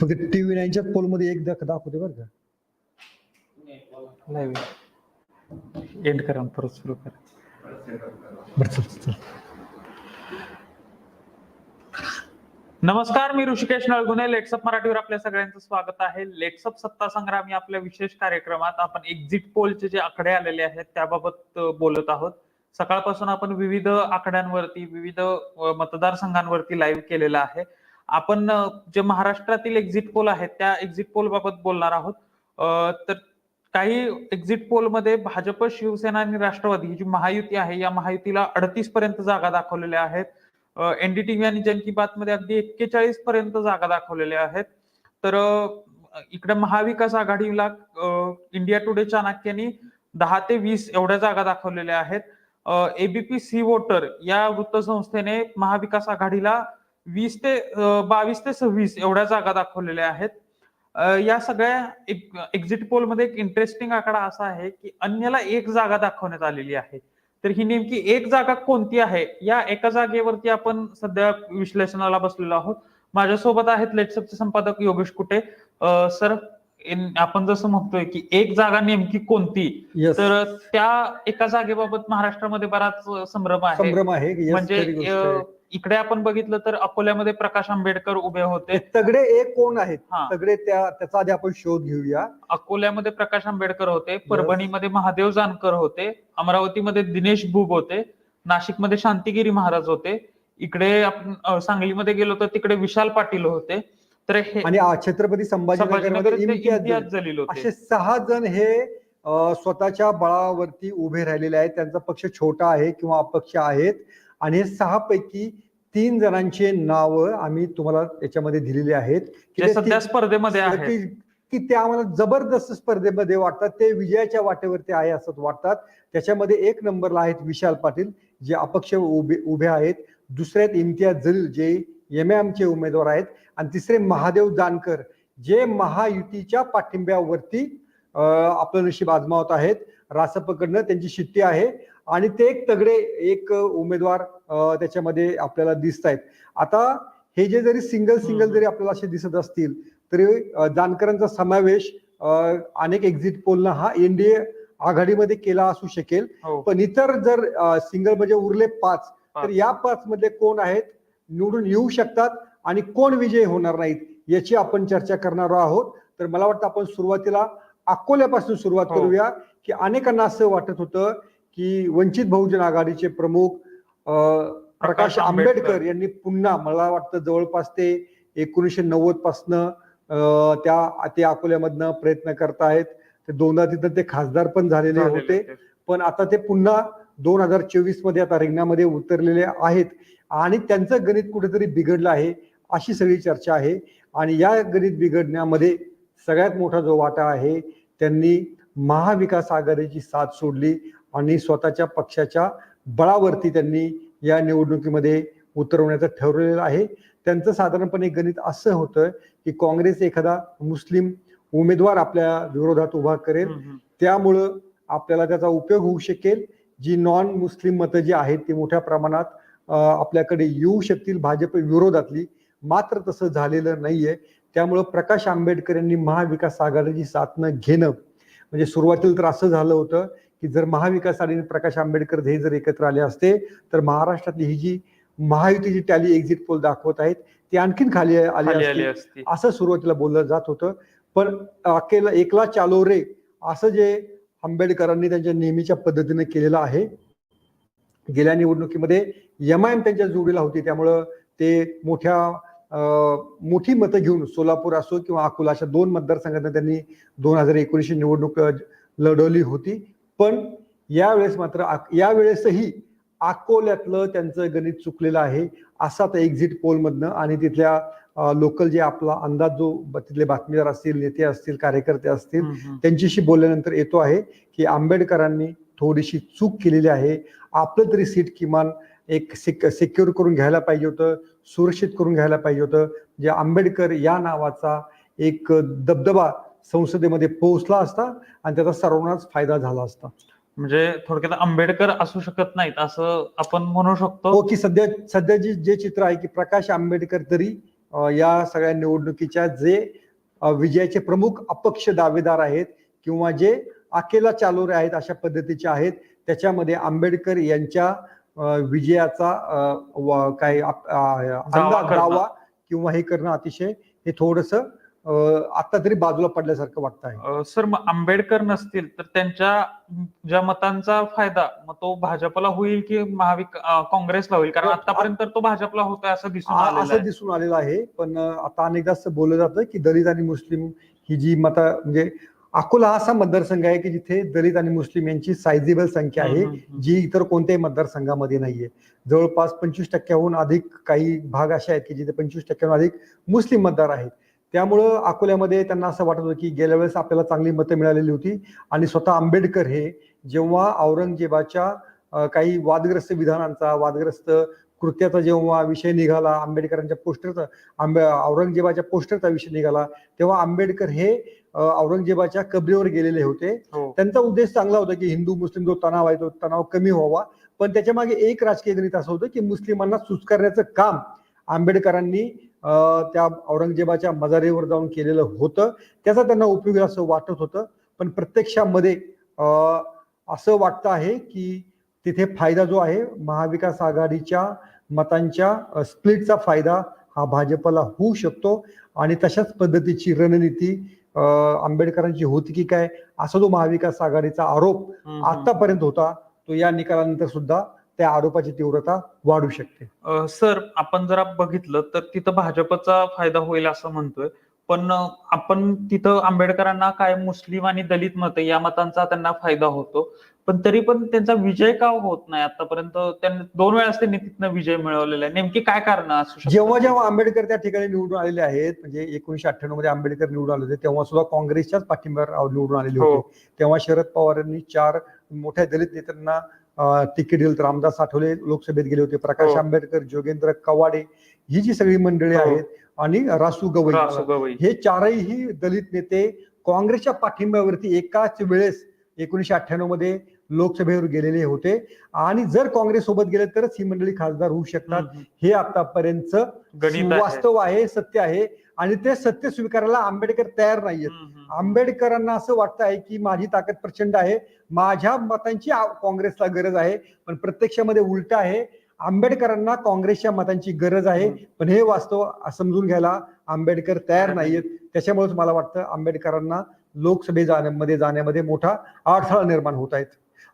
फक्त टीव्ही नाईनच्या पोलमध्ये एक दाख दाखवते बरं का. लाईव्ह एंड करा परत सुरू करा बरं चल चल नमस्कार मी ऋषिकेश नळगुणे. लेट्सअप मराठीवर आपल्या सगळ्यांचं स्वागत आहे. लेट्सअप सत्ता संग्राम या आपल्या विशेष कार्यक्रमात आपण एक्झिट पोलचे जे आकडे आलेले आहेत त्याबाबत बोलत आहोत. सकाळपासून आपण विविध आकड्यांवरती विविध मतदारसंघांवरती लाईव्ह केलेलं आहे. आपण जे महाराष्ट्रातील एक्झिट पोल आहेत त्या एक्झिट पोल बाबत बोलणार आहोत. तर काही एक्झिट पोलमध्ये भाजप शिवसेना आणि राष्ट्रवादी ही जी महायुती आहे या महायुतीला अडतीस पर्यंत जागा दाखवलेल्या आहेत. एनडीटीव्ही आणि जन की बात मध्ये अगदी एक्केचाळीस पर्यंत जागा दाखवलेल्या आहेत. तर इकडे महाविकास आघाडीला इंडिया टुडे चाणक्यानी दहा ते वीस एवढ्या जागा दाखवलेल्या आहेत. एबीपी सी वोटर या वृत्तसंस्थेने महाविकास आघाडीला वीस ते बावीस ते सव्वीस एवढ्या जागा दाखवलेल्या आहेत. या सगळ्या एक्झिट पोलमध्ये एक इंटरेस्टिंग आकडा असा आहे की अन्यला एक जागा दाखवण्यात आलेली आहे. तर ही नेमकी एक जागा कोणती आहे? या एका जागेवरती आपण सध्या विश्लेषणाला बसलेलो आहोत. माझ्यासोबत आहेत लेट्सअपचे संपादक योगेश कुटे. सर आपण जसं म्हणतोय की एक जागा नेमकी कोणती? Yes. तर त्या एका जागेबाबत महाराष्ट्रामध्ये बराच संभ्रम आहे. संभ्रम आहे म्हणजे. इकडे आपण बघितलं तर अकोल्यामध्ये प्रकाश आंबेडकर उभे होते. तगडे एक कोण आहेत? हा. तगडे त्या त्याचा आधी आपण शोध घेऊया. अकोल्यामध्ये प्रकाश आंबेडकर होते परभणीमध्ये महादेव जानकर होते अमरावतीमध्ये दिनेश बुब होते नाशिकमध्ये शांतिगिरी महाराज होते इकडे आपण अ, सांगलीमध्ये गेलो तर तिकडे विशाल पाटील होते. तर हे आणि आ- छत्रपती संभाजीनगरमध्ये संभाजीनगरचे इम्तियाज इम्तियाज जलील. जलील होते. असे सहा जण हे अ, स्वतःच्या बळावरती उभे राहिलेले आहेत. त्यांचा पक्ष छोटा आहे किंवा अपक्ष आहेत. आणि हे सहा पैकी तीन जणांचे नाव आम्ही तुम्हाला याच्यामध्ये दिलेली आहेत. की सध्या स्पर्धेमध्ये की ते आम्हाला जबरदस्त स्पर्धेमध्ये वाटतात. ते विजयाच्या वाटेवरती आहे असं वाटतात. त्याच्यामध्ये एक नंबरला आहेत विशाल पाटील जे अपक्ष उभे उभे आहेत. दुसरे आहेत इम्तियाज जलील जे एम एमचे उमेदवार आहेत. आणि तिसरे महादेव जानकर जे महायुतीच्या पाठिंब्यावरती आपलं नशीब आजमावत आहेत. रासपकडनं त्यांची शिट्टी आहे. आणि ते एक तगडे एक उमेदवार त्याच्यामध्ये आपल्याला दिसत आहेत आता हे जे जरी सिंगल सिंगल. जरी आपल्याला असे दिसत असतील तरी जानकरांचा समावेश अनेक एक्झिट पोलनं हा एनडीए आघाडीमध्ये केला असू शकेल हो पण इतर जर सिंगल म्हणजे उरले पाच तर. या पाच मधले कोण आहेत निवडून येऊ शकतात आणि कोण विजय होणार नाहीत याची आपण चर्चा करणार आहोत तर मला वाटतं आपण सुरुवातीला अकोल्यापासून सुरुवात हो. करूया की अनेकांना असं वाटत होतं की वंचित बहुजन आघाडीचे प्रमुख प्रकाश आंबेडकर. यांनी पुन्हा मला वाटतं जवळपास ते एकोणीसशे नव्वद पासनं त्या ते अकोल्यामधनं प्रयत्न करतायत ते दोनदा तिथं ते खासदार पण झालेले होते. पण आता ते पुन्हा दोन हजार चोवीसमध्ये आता रिंगणामध्ये उतरलेले आहेत. आणि त्यांचं गणित कुठेतरी बिघडलं आहे अशी सगळी चर्चा आहे. आणि या गणित बिघडण्यामध्ये सगळ्यात मोठा जो वाटा आहे त्यांनी महाविकास आघाडीची साथ सोडली. आणि स्वतःच्या पक्षाच्या बळावरती त्यांनी या निवडणुकीमध्ये उतरवण्याचं ठरवलेलं आहे. त्यांचं साधारणपणे गणित असं होतं की काँग्रेस एखादा मुस्लिम उमेदवार आपल्या विरोधात उभा करेल. त्यामुळं आपल्याला त्याचा उपयोग होऊ शकेल. जी नॉन मुस्लिम मतं जी आहेत ती मोठ्या प्रमाणात आपल्याकडे येऊ शकतील भाजप विरोधातली. मात्र तसं झालेलं नाहीये. त्यामुळं प्रकाश आंबेडकर यांनी महाविकास आघाडीची साथ न घेणं म्हणजे सुरुवातीला तर असं झालं होतं की जर महाविकास आघाडी आणि प्रकाश आंबेडकर हे जर एकत्र आले असते तर महाराष्ट्रातली ही जी महायुतीची टॅली एक्झिट पोल दाखवत आहेत ती आणखीन खाली आली असती. असं सुरुवातीला बोललं जात होतं. पण अकेला एकला चालो रे असं जे आंबेडकरांनी त्यांच्या नेहमीच्या पद्धतीने केलेलं आहे गेल्या निवडणुकीमध्ये एम आय एम त्यांच्या जोडीला होती त्यामुळं ते मोठ्या मोठी मतं घेऊन सोलापूर असो किंवा अकोला अशा दोन मतदारसंघांना त्यांनी दोन हजार एकोणीसशे निवडणूक लढवली होती. पण यावेळेस मात्र यावेळेसही अकोल्यातलं त्यांचं गणित चुकलेलं आहे. असा तर एक्झिट पोलमधनं आणि तिथल्या लोकल जे आपला अंदाज जो तिथले बातमीदार असतील नेते असतील कार्यकर्ते असतील. त्यांच्याशी बोलल्यानंतर येतो आहे की आंबेडकरांनी थोडीशी चूक केलेली आहे. आपलं तरी सीट किमान एक सिक्युअर करून घ्यायला पाहिजे होतं सुरक्षित करून घ्यायला पाहिजे होतं. जे आंबेडकर या नावाचा एक दबदबा संसदेमध्ये पोहोचला असता आणि त्याचा सर्वांनाच फायदा झाला असता म्हणजे थोडक्यात आंबेडकर असू शकत नाहीत असं आपण म्हणू शकतो हो की सध्या सध्या जे जे चित्र आहे की प्रकाश आंबेडकर तरी या सगळ्या निवडणुकीच्या जे विजयाचे प्रमुख अपक्ष दावेदार आहेत किंवा जे अकेला चालोरे आहेत अशा पद्धतीचे आहेत त्याच्यामध्ये आंबेडकर यांच्या विजयाचा काय. दावा किंवा हे करणं अतिशय हे थोडस आता तरी बाजूला पडल्यासारखं वाटत आहे. सर मग आंबेडकर नसतील तर त्यांच्या ज्या मतांचा फायदा मग तो भाजपला होईल की महाविक काँग्रेसला होईल? कारण हो, आतापर्यंत तो भाजपला होतोय असं दिसून असं. दिसून आलेलं आहे. पण आता अनेकदा असं बोललं जातं की दलित आणि मुस्लिम ही जी मत म्हणजे अकोला हा असा मतदारसंघ आहे की जिथे दलित आणि मुस्लिम यांची सायझेबल संख्या आहे जी इतर कोणत्याही मतदारसंघामध्ये नाहीये. जवळपास पंचवीस टक्क्याहून अधिक काही भाग असे आहेत की जिथे पंचवीस टक्क्याहून अधिक मुस्लिम मतदार आहेत. त्यामुळं अकोल्यामध्ये त्यांना असं वाटत होतं की गेल्या वेळेस आपल्याला चांगली मतं मिळालेली होती. आणि स्वतः आंबेडकर हे जेव्हा औरंगजेबाच्या काही वादग्रस्त विधानांचा वादग्रस्त कृत्याचा जेव्हा विषय निघाला आंबेडकरांच्या पोस्टरचा आंबे औरंगजेबाच्या पोस्टरचा विषय निघाला तेव्हा आंबेडकर हे औरंगजेबाच्या कबरीवर गेलेले होते. हो. त्यांचा उद्देश चांगला होता की हिंदू मुस्लिम जो तणाव आहे तो तणाव कमी व्हावा. पण त्याच्यामागे एक राजकीय गणित असं होतं की मुस्लिमांना सुस्करण्याचं काम आंबेडकरांनी त्या औरंगजेबाच्या मजारीवर जाऊन केलेलं होतं. त्याचा त्यांना उपयोग असं वाटत होतं. पण प्रत्यक्षामध्ये असं वाटतं आहे की तिथे फायदा जो आहे महाविकास आघाडीच्या मतांच्या स्प्लिटचा फायदा हा भाजपला होऊ शकतो. आणि तशाच पद्धतीची रणनीती आंबेडकरांची होती की काय असा जो महाविकास आघाडीचा आरोप. आतापर्यंत होता तो या निकालानंतर सुद्धा त्या आरोपाची तीव्रता वाढू शकते. सर आपण जर बघितलं तर तिथं भाजपचा फायदा होईल असं म्हणतोय. पण आपण तिथं आंबेडकरांना काय मुस्लिम आणि दलित मत या मतांचा त्यांना फायदा होतो. पण तरी पण त्यांचा विजय का होत नाही? आतापर्यंत त्यांनी दोन वेळाच त्यांनी तिथनं विजय मिळवलेला आहे. नेमकी काय कारण असू? जेव्हा जेव्हा आंबेडकर त्या ठिकाणी निवडून आलेले आहेत म्हणजे एकोणीशे अठ्ठ्याण्णवमध्ये आंबेडकर निवडून आले होते तेव्हा सुद्धा काँग्रेसच्याच पाठिंब्यावर निवडून आलेले हो. होते तेव्हा शरद पवार यांनी चार मोठ्या दलित नेत्यांना तिकीट दिलं तर रामदास आठवले लोकसभेत गेले होते प्रकाश हो. आंबेडकर जोगेंद्र कवाडे ही जी सगळी मंडळी हो. आहेत आणि रासू गवई. हे चारही दलित नेते काँग्रेसच्या पाठिंब्यावरती एकाच वेळेस एकोणीशे अठ्ठ्याण्णवमध्ये लोकसभेवर गेलेले होते आणि जर काँग्रेस सोबत गेले तरच ही मंडळी खासदार होऊ शकतात. हे आतापर्यंत. वास्तव आहे सत्य आहे आणि ते सत्य स्वीकारायला आंबेडकर तयार नाहीयेत. आंबेडकरांना असं वाटतं आहे की माझी ताकद प्रचंड आहे माझ्या मतांची काँग्रेसला गरज आहे पण प्रत्यक्षामध्ये उलट आहे. आंबेडकरांना काँग्रेसच्या मतांची गरज आहे. पण हे वास्तव समजून घ्यायला आंबेडकर तयार नाहीयेत. त्याच्यामुळेच मला वाटतं आंबेडकरांना लोकसभे जाण्यामध्ये जाण्यामध्ये मोठा अडथळा निर्माण होत आहेत.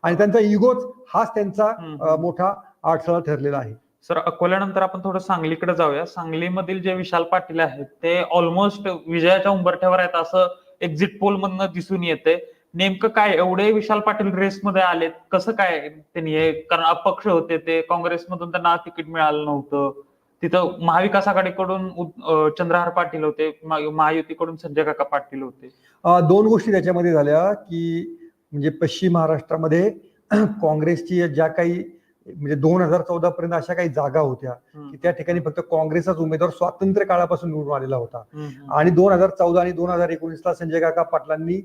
आणि त्यांचा इगोच हाच त्यांचा मोठा अडथळा ठरलेला आहे. सर अकोल्यानंतर आपण थोडं सांगलीकडे जाऊया. सांगलीमधील जे विशाल पाटील आहेत ते ऑलमोस्ट विजयाच्या उंबरठ्यावर आहेत असं एक्झिट पोल मधनं दिसून येते नेमकं काय एवढे विशाल पाटील रेसमध्ये आलेत कसं काय त्यांनी हे कारण अपक्ष होते ते काँग्रेसमधून त्यांना तिकीट मिळालं नव्हतं. तिथं महाविकास आघाडीकडून चंद्रहार पाटील होते महायुतीकडून संजय काका पाटील होते. दोन गोष्टी त्याच्यामध्ये झाल्या की म्हणजे पश्चिम महाराष्ट्रामध्ये काँग्रेसची ज्या काही म्हणजे दोन हजार चौदा पर्यंत अशा काही जागा होत्या की त्या ठिकाणी फक्त काँग्रेसचाच उमेदवार स्वातंत्र्य काळापासून निवडून आलेला होता. आणि दोन हजार चौदा आणि दोन हजार एकोणीसला संजय काका पाटलांनी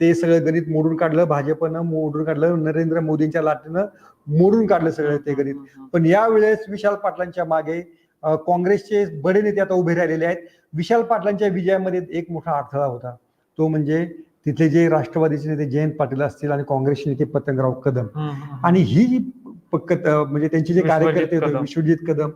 ते सगळं गणित मोडून काढलं भाजपनं मोडून काढलं नरेंद्र मोदींच्या लाटेनं मोडून काढलं सगळं ते गणित. पण यावेळेस विशाल पाटलांच्या मागे काँग्रेसचे बडे नेते आता उभे राहिलेले आहेत. विशाल पाटलांच्या विजयामध्ये एक मोठा अडथळा होता. तो म्हणजे तिथले जे राष्ट्रवादीचे नेते जयंत पाटील असतील आणि काँग्रेसचे नेते पतंगराव कदम. आणि ही जी पक्क- अ, म्हणजे त्यांचे जे कार्यकर्ते होते कदम. विश्वजित कदम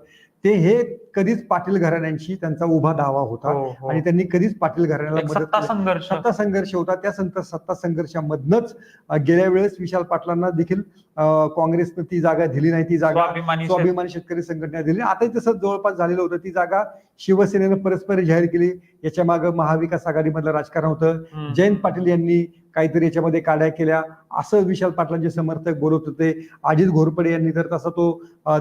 ते हे कधीच पाटील घराण्यांशी त्यांचा उभा दावा होता आणि त्यांनी कधीच पाटील घराण्याला हो, मदत. संघर्ष. सत्ता संघर्ष होता. त्या संत सत्ता संघर्षामधनच गेल्या वेळेस विशाल पाटलांना देखील काँग्रेसनं ती जागा दिली नाही. ती जागा स्वाभिमानी शेतकरी. संघटना दिली आता तसंच जवळपास झालेलं होतं. ती जागा शिवसेनेनं परस्पर जाहीर केली. याच्या मागे महाविकास आघाडीमधलं राजकारण होतं. जयंत पाटील यांनी काहीतरी याच्यामध्ये काड्या केल्या. असं विशाल पाटलांचे समर्थक बोलत होते. अजित घोरपडे यांनी तर तसा तो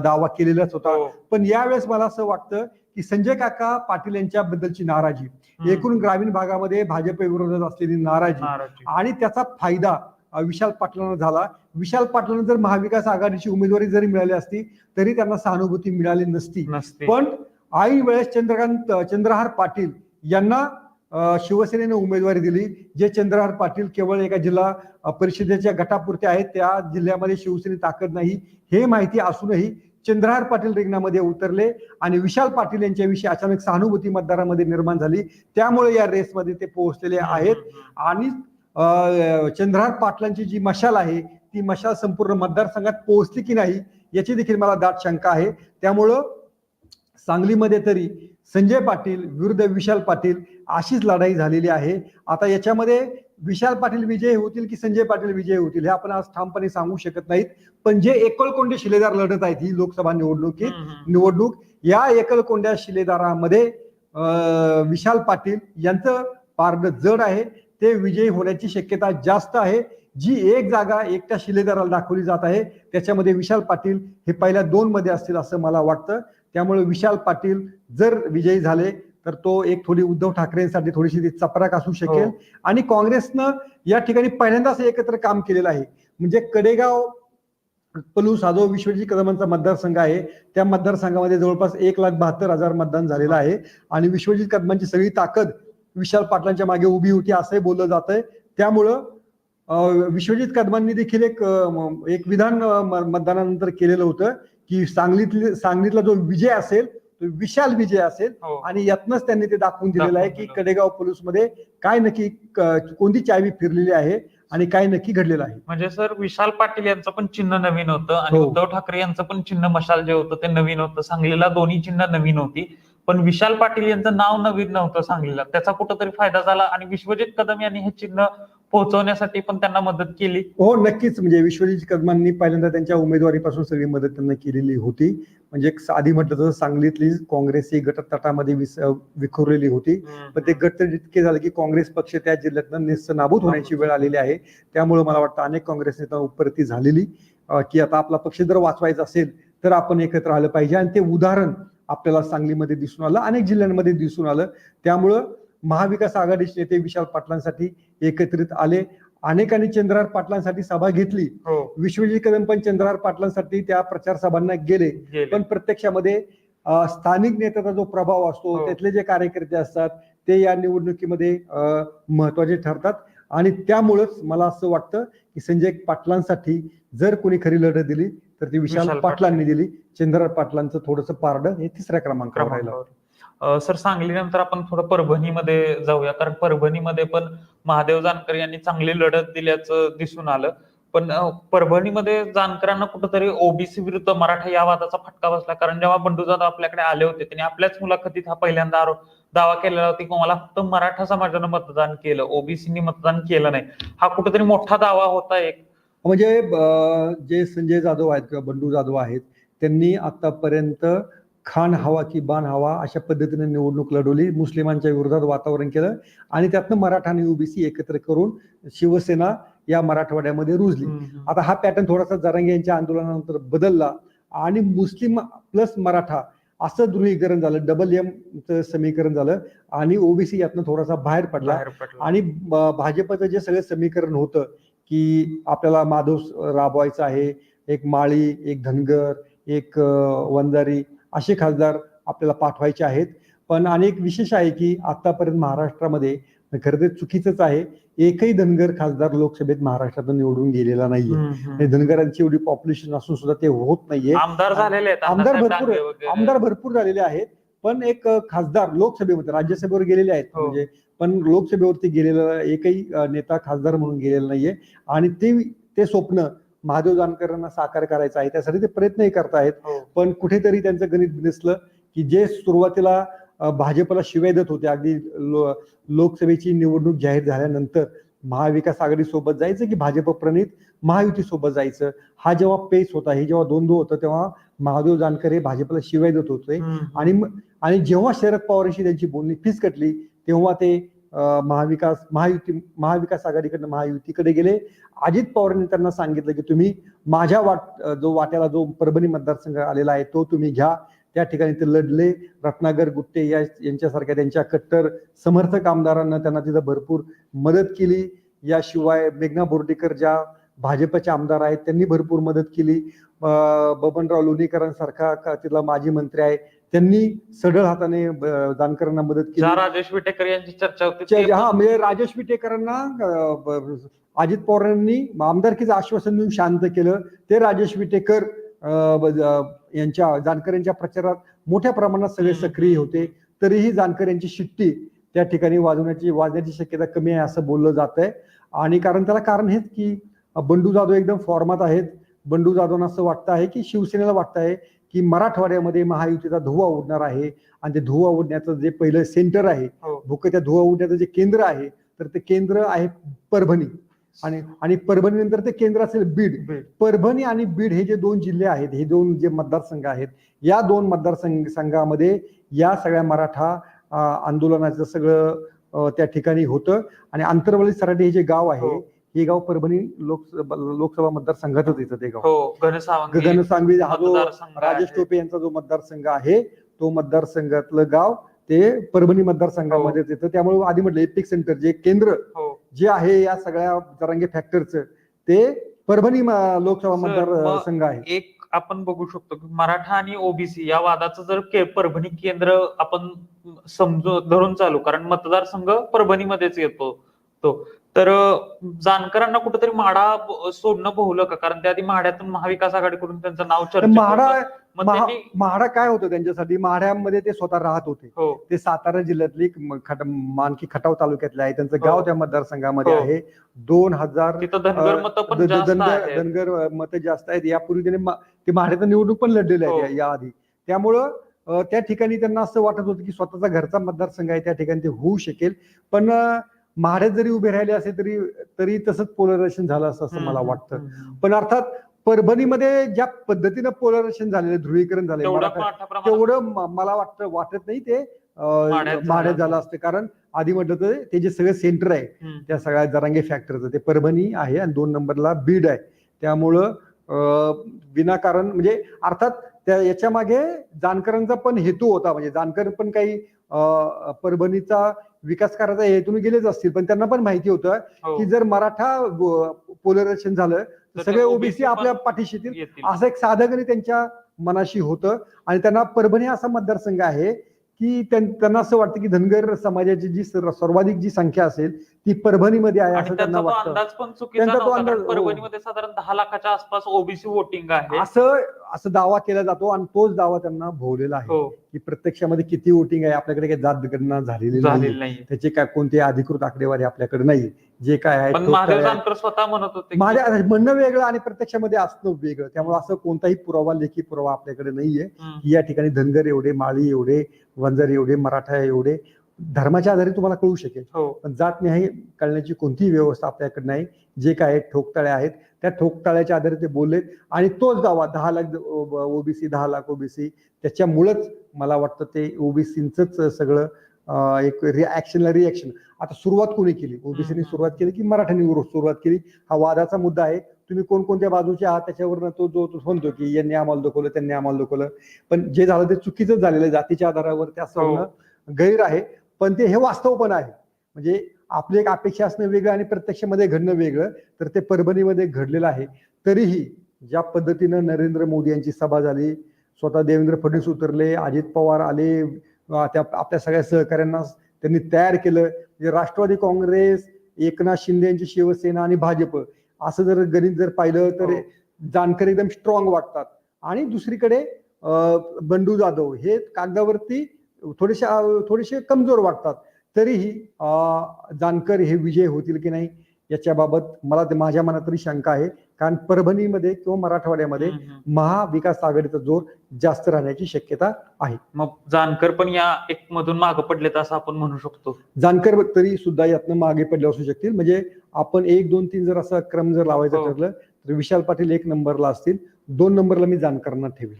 दावा केलेलाच होता. हो. पण यावेळेस मला असं वाटतं की संजय काका पाटील यांच्याबद्दलची नाराजी. एकूण ग्रामीण भागामध्ये भाजप विरोधात असलेली नाराजी. आणि त्याचा फायदा विशाल पाटलांना झाला. विशाल पाटलांना जर महाविकास आघाडीची उमेदवारी जरी मिळाली असती तरी त्यांना सहानुभूती मिळाली नसती. पण ऐन वेळेस चंद्रकांत चंद्रहार पाटील यांना शिवसेनेने उमेदवारी दिली. जे चंद्रहार पाटील केवळ एका जिल्हा परिषदेच्या गटापुरते आहेत त्या जिल्ह्यामध्ये शिवसेने ताकद नाही. हे माहिती असूनही चंद्रहार पाटील रिंगणामध्ये उतरले आणि विशाल पाटील यांच्याविषयी अचानक सहानुभूती मतदारामध्ये निर्माण झाली. त्यामुळे या रेसमध्ये ते पोहोचलेले आहेत. आणि चंद्रहार पाटलांची जी मशाल आहे ती मशाल संपूर्ण मतदारसंघात पोहोचली की नाही याची देखील मला दाट शंका आहे. त्यामुळं सांगलीमध्ये तरी संजय पाटील विरुद्ध विशाल पाटील अशीच लढाई झालेली आहे. आता याच्यामध्ये विशाल पाटील विजय होतील की संजय पाटील विजय होतील हे आपण आज ठामपणे सांगू शकत नाहीत. पण जे एकलकोंडे शिलेदार लढत आहेत ही लोकसभा निवडणुकीत निवडणूक या एकलकोंड्या शिलेदारामध्ये विशाल पाटील यांचं पारड जड आहे. ते विजयी होण्याची शक्यता जास्त आहे. जी एक जागा एकट्या शिलेदाराला दाखवली जात आहे त्याच्यामध्ये विशाल पाटील हे पहिल्या दोन मध्ये असतील असं मला वाटतं. त्यामुळे विशाल पाटील जर विजयी झाले तर तो एक थोडी उद्धव ठाकरेंसाठी थोडीशी ती चपराक असू शकेल. हो. आणि काँग्रेसनं या ठिकाणी पहिल्यांदाच एकत्र काम केलेलं आहे. म्हणजे कडेगाव पलूस हा जो विश्वजित कदमांचा मतदारसंघ आहे. त्या मतदारसंघामध्ये जवळपास एक लाख बहात्तर हजार मतदान झालेलं आहे. आणि विश्वजित कदमांची सगळी ताकद विशाल पाटलांच्या मागे उभी होती असंही बोललं जात आहे त्यामुळं विश्वजित कदमांनी देखील एक एक विधान मतदानानंतर केलेलं होतं. की सांगलीतली सांगलीतला जो विजय असेल तो विशाल विजय असेल हो. आणि यातनच त्यांनी ते दाखवून दिलेलं आहे की. कडेगाव पोलीसमध्ये काय नक्की क- कोणती चावी फिरलेली आहे आणि काय नक्की घडलेलं आहे म्हणजे सर विशाल पाटील यांचं पण चिन्ह नवीन होतं आणि हो. उद्धव ठाकरे यांचं पण चिन्ह मशाल जे होतं ते नवीन होतं सांगलीला दोन्ही चिन्ह नवीन होती पण विशाल पाटील यांचं नाव नवीन नव्हतं सांगलीला त्याचा कुठंतरी फायदा झाला आणि विश्वजित कदम यांनी हे चिन्ह पोहोचवण्यासाठी पण त्यांना मदत केली. हो नक्कीच. म्हणजे विश्वजित कदमांनी पहिल्यांदा त्यांच्या उमेदवारीपासून सगळी मदत त्यांना केलेली होती. म्हणजे आधी म्हटलं तर सांगलीतली काँग्रेस ही गटतटामध्ये विस- विखुरलेली होती. पण ते गट इतके झाले की काँग्रेस पक्ष त्या जिल्ह्यातनं निस्त नाबूद होण्याची वेळ आलेली आहे. त्यामुळे मला वाटतं अनेक काँग्रेस नेता उपरती झालेली. की आता आपला पक्ष जर वाचवायचा असेल तर आपण एकत्र आलं पाहिजे. आणि ते उदाहरण आपल्याला सांगलीमध्ये दिसून आलं अनेक जिल्ह्यांमध्ये दिसून आलं. त्यामुळं महाविकास आघाडीचे नेते विशाल पाटलांसाठी एकत्रित आले. अनेकांनी चंद्रहार पाटलांसाठी सभा घेतली. हो. विश्वजित कदम पण चंद्रहार पाटलांसाठी त्या प्रचार सभांना गेले. पण प्रत्यक्षामध्ये स्थानिक नेत्याचा जो प्रभाव असतो हो. त्यातले जे कार्यकर्ते असतात ते या निवडणुकीमध्ये महत्त्वाचे ठरतात. आणि त्यामुळंच मला असं वाटतं की संजय पाटलांसाठी जर कोणी खरी लढत दिली तर ती विशाल पाटलांनी दिली. चंद्रहार पाटलांचं थोडंसं पारडं हे तिसऱ्या क्रमांकावर राहिलं. सर सांगलीनंतर आपण थोडं परभणीमध्ये जाऊया. कारण परभणीमध्ये पण महादेव जानकर यांनी चांगली लढत दिल्याचं दिसून आलं. पण परभणीमध्ये जानकरांना कुठंतरी ओबीसी विरुद्ध मराठा या वादाचा फटका बसला. कारण जेव्हा बंडू जाधव आपल्याकडे आले होते त्यांनी आपल्याच मुलाखतीत हा पहिल्यांदा आरोप दावा केलेला होता की मला फक्त मराठा समाजानं मतदान केलं. ओबीसीनी मतदान केलं नाही. हा कुठेतरी मोठा दावा होता एक. म्हणजे जे संजय जाधव आहेत किंवा बंडू जाधव आहेत त्यांनी आतापर्यंत खान हवा की बाण हवा अशा पद्धतीने निवडणूक लढवली. मुस्लिमांच्या विरोधात वातावरण केलं आणि त्यातनं मराठा आणि ओबीसी एकत्र करून शिवसेना या मराठवाड्यामध्ये रुजली. आता हा पॅटर्न थोडासा जरांगे यांच्या आंदोलनानंतर बदलला आणि मुस्लिम प्लस मराठा असं ध्रुवीकरण झालं डबल एम च समीकरण झालं आणि ओबीसी यातनं थोडासा बाहेर पडला. आणि भाजपचं जे सगळं समीकरण होतं की आपल्याला माधव राबवायचा आहे एक माळी एक धनगर एक वंजारी असे खासदार आपल्याला पाठवायचे आहेत पण अनेक विशेष आहे की आतापर्यंत महाराष्ट्रामध्ये खरं तर चुकीचंच आहे एकही धनगर खासदार लोकसभेत महाराष्ट्रातून निवडून गेलेला नाहीये. आणि धनगरांची एवढी पॉप्युलेशन असून सुद्धा ते होत नाहीये आमदार झालेले आहेत आमदार भरपूर. आमदार भरपूर झालेले आहेत पण एक खासदार लोकसभेमध्ये राज्यसभेवर गेलेले आहेत हो. म्हणजे पण लोकसभेवरती गेलेला एकही नेता खासदार म्हणून गेलेला नाहीये आणि ते ते स्वप्न महादेव जानकरांना साकार करायचं आहे त्यासाठी ते प्रयत्नही करतायत हो. पण कुठेतरी त्यांचं गणित दिसलं की जे सुरुवातीला भाजपला शिवाय देत होते अगदी लो- लोकसभेची निवडणूक जाहीर झाल्यानंतर महाविकास आघाडी सोबत जायचं की भाजप प्रणित महायुती सोबत जायचं हा जेव्हा पेच होता हे जेव्हा द्वंद्व होतं तेव्हा महादेव जानकर हे भाजपला शिवाय देत होते. आणि आणि जेव्हा शरद पवारांशी त्यांची बोलणी फिसकटली तेव्हा ते महाविकास महायुती महाविकास आघाडीकडनं महायुतीकडे गेले. अजित पवारांनी त्यांना सांगितलं की तुम्ही माझ्या वाट जो वाट्याला जो परभणी मतदारसंघ आलेला आहे तो तुम्ही घ्या. त्या ठिकाणी ते लढले. रत्नागर गुट्टे या यांच्यासारख्या त्यांच्या कट्टर समर्थक आमदारांना त्यांना तिथं भरपूर मदत केली. याशिवाय मेघना बोर्डीकर ज्या भाजपचे आमदार आहेत त्यांनी भरपूर मदत केली. बबनराव लोणीकरांसारखा तिथला माजी मंत्री आहे. त्यांनी सढळ हाताने जानकरांना मदत केली. राजेश विटेकर यांची चर्चा होती. हा म्हणजे राजेश विटेकरांना अजित पवारांनी आमदारकीचं आश्वासन देऊन शांत केलं. ते राजेश विटेकर यांच्या जानकर यांच्या प्रचारात मोठ्या प्रमाणात सगळे. सक्रिय होते. तरीही जानकर यांची शिट्टी त्या ठिकाणी वाजवण्याची वाजण्याची शक्यता कमी आहे असं बोललं जात आहे आणि कारण त्याला कारण हेच की बंडू जाधव एकदम फॉर्मात आहेत. बंडू जाधवांना असं वाटतं आहे की शिवसेनेला वाटतं आहे की मराठवाड्यामध्ये महायुतीचा धुवा उडणार आहे आणि ते धुवा उडण्याचं जे पहिलं सेंटर आहे हो. भुक त्या धुवा उडण्याचं जे केंद्र आहे तर ते केंद्र आहे परभणी आणि आणि परभणी नंतर ते केंद्र असेल बीड. परभणी आणि बीड हे जे दोन जिल्हे आहेत हे दोन जे मतदारसंघ आहेत या दोन मतदारसंघ संघामध्ये या सगळ्या मराठा आंदोलनाचं सगळं त्या ठिकाणी होतं आणि आंतरवली सराटी हे जे गाव आहे हो. गाव परभणी लोकसभा लोकसभा मतदारसंघातच येतं ते गाव हो घनसावंगी गगन सांगवी हा जो मतदारसंघ राजेश आहे. टोपे यांचा जो मतदारसंघ आहे तो मतदारसंघातलं गाव ते परभणी मतदारसंघामध्येच येतं त्यामुळे आधी म्हटलं एपिक सेंटर जे केंद्र हो जे आहे या सगळ्या जरांगे फॅक्टरचं ते परभणी म- लोकसभा सर, मतदारसंघ आहे एक आपण बघू शकतो की मराठा आणि ओबीसी या वादाचं जर के- परभणी केंद्र आपण समजू धरून चालू कारण मतदारसंघ परभणीमध्येच येतो तो तर जानकरांना कुठेतरी माडा सोडणं पोहलं का कारण त्या आधी माड्यातून महाविकास आघाडीकडून त्यांचं नाव त्यांनी म्हाडा काय होतं त्यांच्यासाठी? म्हाड्यामध्ये ते स्वतः राहत होते. हो. ते सातारा जिल्ह्यातली खट- मानकी खटाव तालुक्यातले आहे. त्यांचं हो. गाव त्या मतदारसंघामध्ये हो. आहे. दोन हजार धनगर मत जास्त आहेत. यापूर्वी त्याने ते माढ्याचं निवडणूक पण लढलेले हो. या- याआधी. त्यामुळं त्या ठिकाणी त्यांना असं वाटत होतं की स्वतःचा घरचा मतदारसंघ आहे त्या ठिकाणी ते होऊ शकेल. पण माढ्यात जरी उभे राहिले असे तरी तरी तसंच पोलरायझेशन झालं असं असं मला वाटतं. पण अर्थात परभणीमध्ये ज्या पद्धतीनं पोलरायझेशन झालेलं ध्रुवीकरण झालंय तेवढं मला वाटतं वाटत नाही ते माढ्यात झालं झालं असतं. कारण आधी म्हटलं तर ते जे सगळं सेंटर आहे. त्या सगळ्या जरांगे फॅक्टरचं ते परभणी आहे आणि दोन नंबरला बीड आहे त्यामुळं विनाकारण म्हणजे अर्थात त्या याच्या मागे जानकरांचा पण हेतू होता म्हणजे जानकर पण काही परभणीचा विकास करायचा हेतून गेलेच असतील पण त्यांना पण माहिती होतं हो. की जर मराठा पोलरायझेशन झालं तर सगळे ओबीसी आपल्या पाठीशी येतील. असं एक साधं गणित त्यांच्या मनाशी होतं आणि त्यांना परभणी असा मतदारसंघ आहे की त्यां- त्यांना असं वाटतं की धनगर समाजाची जी सर्व- सर्वाधिक जी संख्या असेल ती परभणीमध्ये आहे असं त्यांना वाटतं हो. परभणीमध्ये साधारण दहा लाखाच्या आसपास ओबीसी वोटिंग आहे असं असं दावा केला जातो आणि तोच दावा त्यांना भोवलेला आहे हो. की प्रत्यक्षामध्ये किती वोटिंग आहे आपल्याकडे काही जात गणना झालेली नाही. झालेलं नाही. त्याचे काय कोणते अधिकृत आकडेवारी आपल्याकडे नाही. जे काय आहे पण तो महादेव काय आहे. जानकर स्वतः म्हणत होते की- माझ्या म्हणणं वेगळं आणि प्रत्यक्षामध्ये असणं वेगळं. त्यामुळे असं कोणताही पुरावा लेखी पुरावा आपल्याकडे नाहीये. हम्म. की या ठिकाणी धनगर एवढे माळी एवढे वंजर एवढे मराठा एवढे धर्माच्या आधारे तुम्हाला कळू शकेल. हो. पण जात नाही कळण्याची कोणतीही व्यवस्था आपल्याकडे नाही. जे काय आहेत, ठोकताळे आहेत त्या ठोकताळ्याच्या आधारे ते बोललेत आणि तोच दावा दहा लाख ओबीसी दहा लाख ओबीसी त्याच्यामुळंच मला वाटतं ते ओबीसीच सगळं एक रिॲक्शनला रिॲक्शन आता सुरुवात कोणी केली? ओबीसीने. सुरुवात केली की मराठ्यांनी सुरुवात केली? हा वादाचा मुद्दा आहे. तुम्ही कोणकोणत्या बाजूचे आहात त्याच्यावरनं तो जो तो म्हणतो की यांनी आम्हाला दुखवलं त्यांनी आम्हाला दुखवलं. पण जे झालं ते चुकीचं झालेलं आहे जातीच्या आधारावर ते असं हो. होणं गैर आहे. पण ते हे वास्तव पण आहे. म्हणजे आपली एक अपेक्षा असणं वेगळं आणि प्रत्यक्षामध्ये घडणं वेगळं तर ते परभणीमध्ये घडलेलं आहे. तरीही ज्या पद्धतीनं नरेंद्र मोदी यांची सभा झाली स्वतः देवेंद्र फडणवीस उतरले अजित पवार आले त्या आपल्या सगळ्या सहकाऱ्यांना त्यांनी तयार केलं. म्हणजे राष्ट्रवादी काँग्रेस एकनाथ शिंदे यांची शिवसेना आणि भाजप असं जर गणित जर पाहिलं तर हो. जानकर एकदम स्ट्रॉंग वाटतात. आणि दुसरीकडे बंडू जाधव हे कागदावरती थोडेसे थोडेसे कमजोर वाटतात. तरीही जानकर हे विजय होतील की नाही याच्याबाबत मला ते माझ्या मनात तरी शंका आहे. कारण परभणीमध्ये किंवा मराठवाड्यामध्ये. महाविकास आघाडीचा जोर जास्त राहण्याची शक्यता आहे. मग जानकर पण या एक मधून मागे पडलेत असं आपण म्हणू शकतो. जानकर तरी सुद्धा यातनं मागे पडले असू शकतील. म्हणजे आपण एक दोन तीन जर असा क्रम जर लावायचा हो. ठरलं तर विशाल पाटील एक नंबरला असतील. दोन नंबरला मी जानकरांना ठेवेल.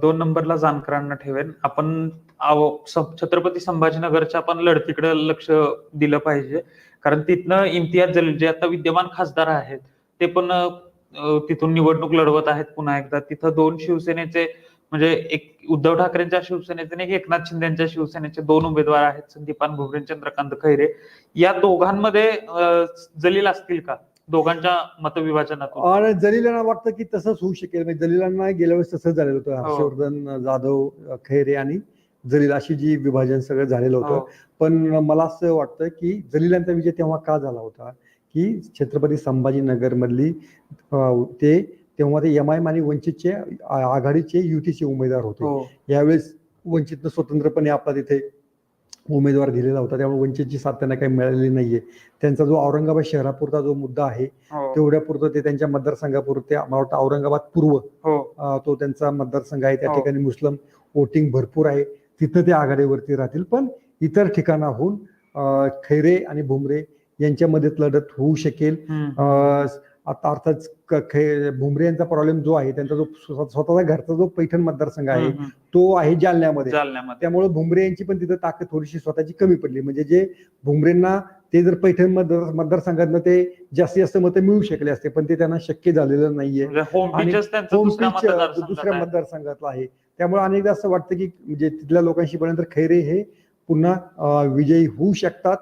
दोन नंबरला जानकरांना ठेवेन. आपण आव- छत्रपती संभाजीनगरच्या आपण लढतीकडे लक्ष दिलं पाहिजे. कारण तिथनं इम्तियाज जलील जे आता विद्यमान खासदार आहेत ते पण तिथून निवडणूक लढवत आहेत पुन्हा एकदा. तिथं दोन शिवसेनेचे म्हणजे एक उद्धव ठाकरेंच्या शिवसेनेचे आणि एकनाथ शिंदेच्या शिवसेनेचे दोन उमेदवार आहेत संदीपान भुमरे चंद्रकांत खैरे. या दोघांमध्ये जलील असतील का? दोघांच्या मतविभाजनातून. आणि जलीलांना वाटतं की तसंच होऊ शकेल. म्हणजे जलीलांना गेल्या वेळेस तसंच झालेलं होतं. हो. हर्षवर्धन जाधव खैरे आणि जलील अशी जी विभाजन सगळं झालेलं होतं. हो. पण मला असं वाटतं की जलिलांचा विजय तेव्हा का झाला होता? की छत्रपती संभाजीनगर मधली ते तेव्हा ते एम आय आणि वंचितचे आघाडीचे युतीचे उमेदवार होते. हो. यावेळेस वंचितनं स्वतंत्रपणे आपला तिथे उमेदवार दिलेला होता. त्यामुळे वंचितची साथ त्यांना काही मिळालेली नाहीये. त्यांचा जो औरंगाबाद शहरापुरता जो मुद्दा आहे हो. तेवढ्यापुरतं ते त्यांच्या मतदारसंघापुरते मला वाटतं औरंगाबाद पूर्व हो. तो त्यांचा मतदारसंघ आहे. त्या हो. ठिकाणी मुस्लिम वोटिंग भरपूर आहे. तिथं ते आघाडीवरती राहतील. पण इतर ठिकाणाहून खैरे आणि भुमरे यांच्यामध्ये लढत होऊ शकेल. आता अर्थात खै- भुमरे यांचा प्रॉब्लेम जो आहे त्यांचा जो स्व- स्वतःचा घरचा जो पैठण मतदारसंघ आहे. तो आहे जालन्यामध्ये. त्यामुळे भुमरे यांची पण तिथं ताकद थोडीशी स्वतःची कमी पडली. म्हणजे जे भुमरेंना ते जर पैठण मतदार मतदारसंघातनं ते जास्तीत जास्त मतं मिळू शकले असते पण ते त्यांना शक्य झालेलं नाहीये. म्हणजे आणि दुसऱ्या मतदारसंघात. मतदारसंघातला आहे. त्यामुळे अनेकदा असं वाटतं की म्हणजे तिथल्या लोकांशी पर्यंत खैरे हे पुन्हा विजयी होऊ शकतात.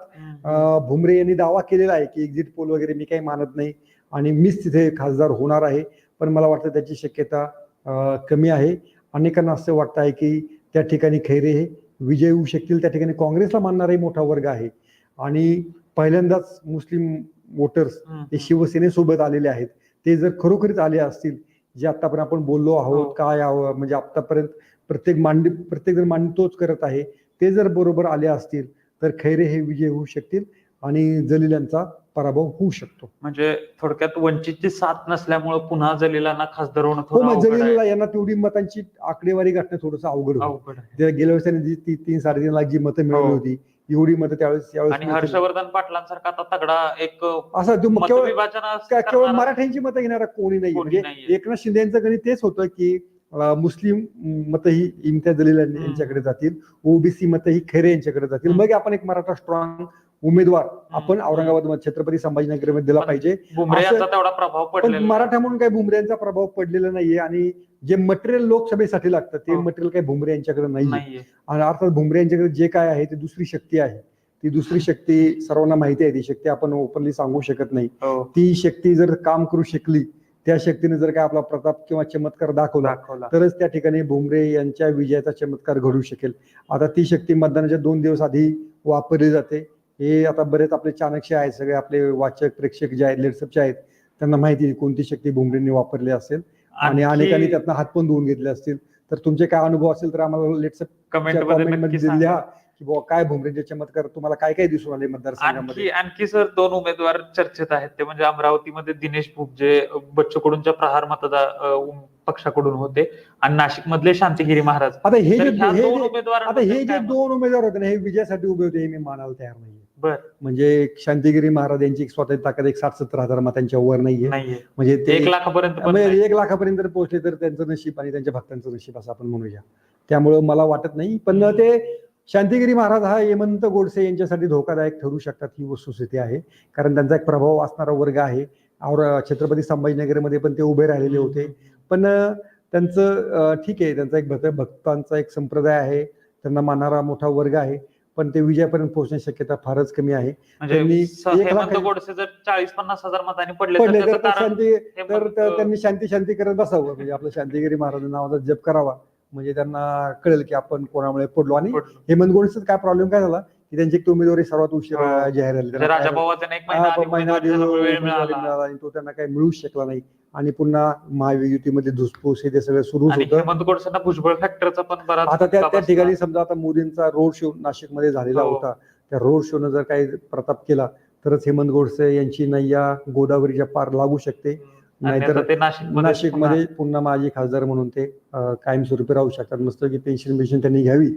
भुमरे यांनी दावा केलेला आहे की एक्झिट पोल वगैरे मी काही मानत नाही. आणि मीच तिथे खासदार होणार आहे पण मला वाटतं त्याची शक्यता कमी आहे अनेकांना असं वाटतं आहे की त्या ठिकाणी खैरे हे विजय होऊ शकतील त्या ठिकाणी काँग्रेसला मानणाराही मोठा वर्ग आहे आणि पहिल्यांदाच मुस्लिम वोटर्स. हे शिवसेनेसोबत आलेले आहेत ते जर खरोखरीच आले असतील जे आतापर्यंत आपण बोललो हो. आहोत काय आहोत म्हणजे आतापर्यंत प्रत्येक मांडणी प्रत्येक जण मांडणी तोच करत आहे ते जर बरोबर आले असतील तर खैरे हे विजय होऊ शकतील आणि जलील यांचा पराभव होऊ शकतो म्हणजे थोडक्यात वंचितची साथ नसल्यामुळे पुन्हा जलिलांना खासदार होणं हो. जलीलला यांना तेवढी मतांची आकडेवारी गाठणं थोडंसं अवघड गेल्या वेळेस त्यांनी जी ती- तीन साडेतीन लाख जी मतं मिळवली हो. होती एवढी मतं त्यावेळेस आणि हर्षवर्धन पाटलांसारखा आता तगडा एक असं केवळ मराठ्यांची मतं घेणारा कोणी नाही म्हणजे. एकनाथ शिंदे यांचं गणित तेच होतं की मुस्लिम मतं ही इम्तियाज जलील. यांच्याकडे जातील ओबीसी मतं ही खैरे यांच्याकडे जातील. मग आपण एक मराठा स्ट्रॉंग उमेदवार. आपण औरंगाबादमध्ये छत्रपती संभाजीनगरमध्ये दिला पाहिजे. तेवढा प्रभाव पण. मराठा म्हणून काही भुमरे यांचा प्रभाव पडलेला नाहीये आणि जे मटेरियल लोकसभेसाठी लागतं ते हो. मटेरियल काही भुमरे यांच्याकडे नाहीये. आणि अर्थात भुमरे यांच्याकडे जे काय आहे ते दुसरी शक्ती आहे. ती दुसरी शक्ती सर्वांना माहिती आहे. ती शक्ती आपण ओपनली सांगू शकत नाही. हो. ती शक्ती जर काम करू शकली त्या शक्तीने जर काय आपला प्रताप किंवा चमत्कार दाखवला दाखवला. तरच त्या ठिकाणी भुमरे यांच्या विजयाचा चमत्कार घडू शकेल. आता ती शक्ती मतदानाच्या दोन दिवस आधी वापरली जाते. हे आता बरेच आपले चाणक्य आहेत सगळे आपले वाचक प्रेक्षक जे आहेत लेट्सअपचे आहेत त्यांना माहिती कोणती शक्ती भुमरेंनी वापरली असेल. आणि अनेकांनी त्यातनं हात पण धुवून घेतले असतील. तर तुमचे काय अनुभव असेल तर आम्हाला लेट्सअप कमेंटमध्ये कॉमेंट नक्की मध्ये सांगा. लिहा की काय भुमरेंचे चमत्कार तुम्हाला काय काय दिसून आले मतदारसंघामध्ये? आणखी सर दोन उमेदवार चर्चेत आहेत. ते म्हणजे अमरावतीमध्ये दिनेश भूप जे बच्चू कडूंच्या प्रहार मतदार पक्षाकडून होते. आणि नाशिक मधले शांतिगिरी महाराज. आता हे दोन उमेदवार आता हे जे दोन उमेदवार होते ना हे विजयासाठी उभे होते हे मी मानायला तयार नाहीये. बर. म्हणजे शांतिगिरी महाराज यांची एक स्वतःची ताकद एक साठ सत्तर हजार मतांच्या वर नाहीये. नाहीये. म्हणजे ते एक लाखापर्यंत पण म्हणजे. एक लाखापर्यंत पोहोचले तर त्यांचं नशीब आणि त्यांच्या भक्तांचं नशीब असं आपण म्हणूया. त्यामुळं मला वाटत नाही पण ते शांतिगिरी महाराज हा हेमंत गोडसे यांच्यासाठी धोकादायक ठरू शकतात ही वस्तुस्थिती आहे. कारण त्यांचा एक प्रभाव असणारा वर्ग आहे. और छत्रपती संभाजीनगरमध्ये पण ते उभे राहिलेले होते. पण त्यांचं ठीक आहे. त्यांचा एक भक्त भक्तांचा एक संप्रदाय आहे. त्यांना मानणारा मोठा वर्ग आहे. पण ते विजयापर्यंत पोहोचण्याची शक्यता फारच कमी आहे. म्हणजे त्यांनी एक लाख- गोडसे जर चाळीस पन्नास हजार मतांनी पडले तर ते शांती तर त्यांनी शांती शांती करत बसावं. म्हणजे आपलं शांतिगिरी महाराज नावाचा जप करावा. म्हणजे त्यांना कळेल की आपण कोणामुळे पडलो. आणि. हेमंत गोडसेच काय प्रॉब्लेम काय झाला? की त्यांची एक उमेदवारी सर्वात उशीर हो. जाहीर झाली. महिना तो त्यांना काही मिळू शकला नाही. आणि पुन्हा महायुतीमध्ये धुसफूस हे ते सगळं आणि होतं. हेमंत गोडसेंना भुजबळ फॅक्टरचा पण आता त्या त्या. ठिकाणी समजा आता मोदींचा रोड शो नाशिकमध्ये झालेला हो. होता. त्या रोड शोनं जर काही प्रताप केला तरच हेमंत गोडसे यांची नैया गोदावरीच्या पार लागू शकते. नाहीतर ते नाशिक नाशिकमध्ये पुन्हा माजी खासदार म्हणून ते कायमस्वरूपी राहू शकतात. मस्त की पेन्शन पेन्शन त्यांनी घ्यावी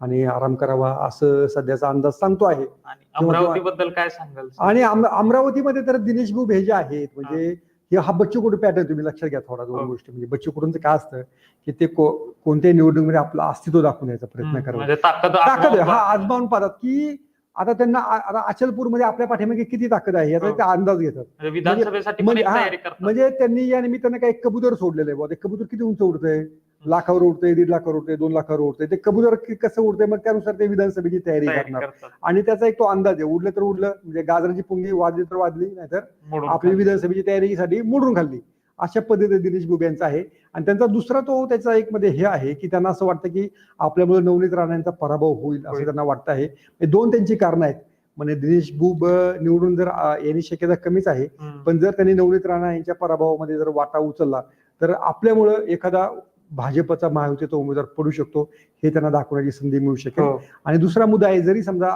आणि आराम करावा असं सध्याचा अंदाज सांगतो आहे. आणि अमरावती बद्दल काय सांगाल? आणि अम- अमरावतीमध्ये तर दिनेश भाऊ हे जे आहेत म्हणजे हे हा बच्चू कडू पॅटर्न तुम्ही लक्षात घ्या थोडा दोन हो. गोष्टी. म्हणजे बच्चू कडूंचं काय असतं की ते कोणत्याही निवडणुकीमध्ये आपलं अस्तित्व दाखवण्याचा प्रयत्न करतात म्हणजे ताकद हा आजमावून पाहतात की आता त्यांना आता अचलपूरमध्ये आपल्या पाठीमागे किती ताकद आहे याचा हो. ते अंदाज घेतात. म्हणजे म्हणजे- हा, म्हणजे त्यांनी या निमित्तानं काही कबूतर सोडलेलं आहे. कबूतर किती उंच उडतंय? लाखावर उडतंय दीड लाखावर उडतंय दोन लाखावर उडतंय. ते कबूतर कसं उडतंय मग त्यानुसार ते विधानसभेची तयारी करणार. आणि त्याचा एक तो अंदाज आहे. उडलं तर उडलं म्हणजे गाजराची पुंगी वाजली तर वाजली नाहीतर आपली. विधानसभेची तयारीसाठी मोडून खाल्ली. अशा पद्धतीने दिनेश बुबे यांचा आहे. आणि त्यांचा दुसरा तो त्याचा एक मध्ये हे आहे की त्यांना असं वाटतं की आपल्यामुळे नवनीत राणांचा पराभव होईल असं. त्यांना वाटतं आहे. हे दोन त्यांची कारणं आहेत. म्हणजे दिनेश बुब निवडून जर येण्याची शक्यता कमीच आहे. पण जर त्यांनी नवनीत राणा यांच्या पराभवामध्ये जर वाटा उचलला तर आपल्यामुळं एखादा भाजपचा महायुतीचा उमेदवार पडू शकतो हे त्यांना दाखवण्याची संधी मिळू शकेल. हो. आणि दुसरा मुद्दा आहे जरी समजा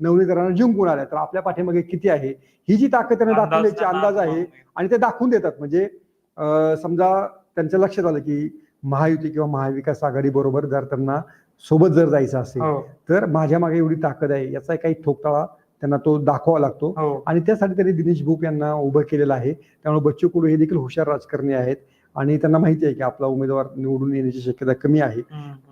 नवनीत राणा जिंकून आल्या तर आपल्या पाठीमागे किती आहे? ही जी ताकद त्यांना दाखवण्याची अंदाज आहे आणि ते दाखवून देतात. म्हणजे समजा त्यांच्या लक्षात आलं की महायुती किंवा महाविकास आघाडी बरोबर जर त्यांना सोबत जर जायचं असेल हो. तर माझ्या मागे एवढी ताकद आहे याचा काही ठोकताळा त्यांना तो दाखवावा लागतो. हो. आणि त्यासाठी त्यांनी दिनेश भूप यांना उभं केलेलं आहे. त्यामुळे बच्चू कडू हे देखील हुशार राजकारणी आहेत. आणि त्यांना माहिती आहे की आपला उमेदवार निवडून येण्याची शक्यता कमी आहे.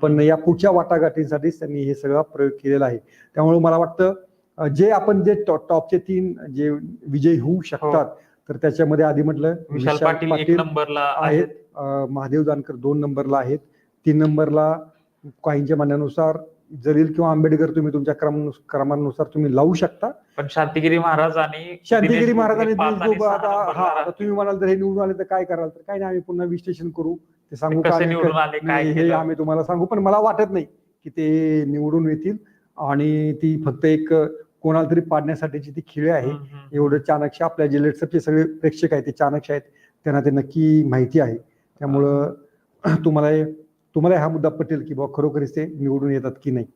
पण या पुढच्या वाटाघाटींसाठीच त्यांनी हे सगळा प्रयोग केलेला आहे त्यामुळे मला वाटतं जे आपण जे टॉपचे तीन जे विजयी होऊ शकतात तर त्याच्यामध्ये आधी म्हटलं हो. विशाल पाटील एक नंबरला आहेत महादेव जानकर दोन नंबरला आहेत तीन नंबरला काहींच्या म्हणण्यानुसार जलील किंवा आंबेडकर तुम्ही तुमच्या क्रम क्रमानुसार तुम्ही लावू शकता. पण शांतिगिरी महाराज आणि शांतिगिरी महाराज आणि आता हा. तुम्ही म्हणाल तर हे निवडून आले तर काय कराल? तर काय नाही आम्ही पुन्हा विश्लेषण करू. ते सांगू का काय हे? आम्ही तुम्हाला सांगू पण मला वाटत नाही की ते निवडून येतील. आणि ती फक्त एक कोणाला तरी पाडण्यासाठीची ती खेळ आहे. एवढं चाणक्य आपल्या जे लेट्सअपचे सगळे प्रेक्षक आहेत ते चाणक्य आहेत त्यांना ते नक्की माहिती आहे. त्यामुळं तुम्हाला तुम्हाला हा मुद्दा पटेल की बाबा खरोखरीच ते निवडून येतात की नाही?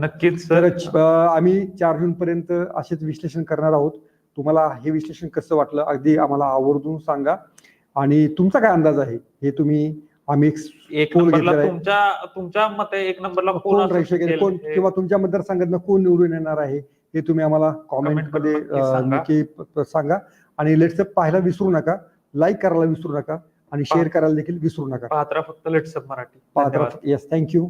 नक्कीच सर. आम्ही चार जून पर्यंत असेच विश्लेषण करणार आहोत. तुम्हाला हे विश्लेषण कसं वाटलं अगदी आम्हाला आवर्जून सांगा. आणि तुमचा काय अंदाज आहे? हे तुम्ही आम्ही एक नंबरला. तुमच्या तुमच्या मते एक नंबरला कोण राहू शकेल किंवा तुमच्या मतदारसंघातनं कोण निवडून येणार आहे? हे तुम्ही आम्हाला कॉमेंटमध्ये नक्की सांगा. आणि लेट्स पाहायला विसरू नका. लाईक करायला विसरू नका. आणि शेअर करायला देखील विसरू नका. पाहत राहा फक्त लेट्सअप मराठी. धन्यवाद. Yes thank you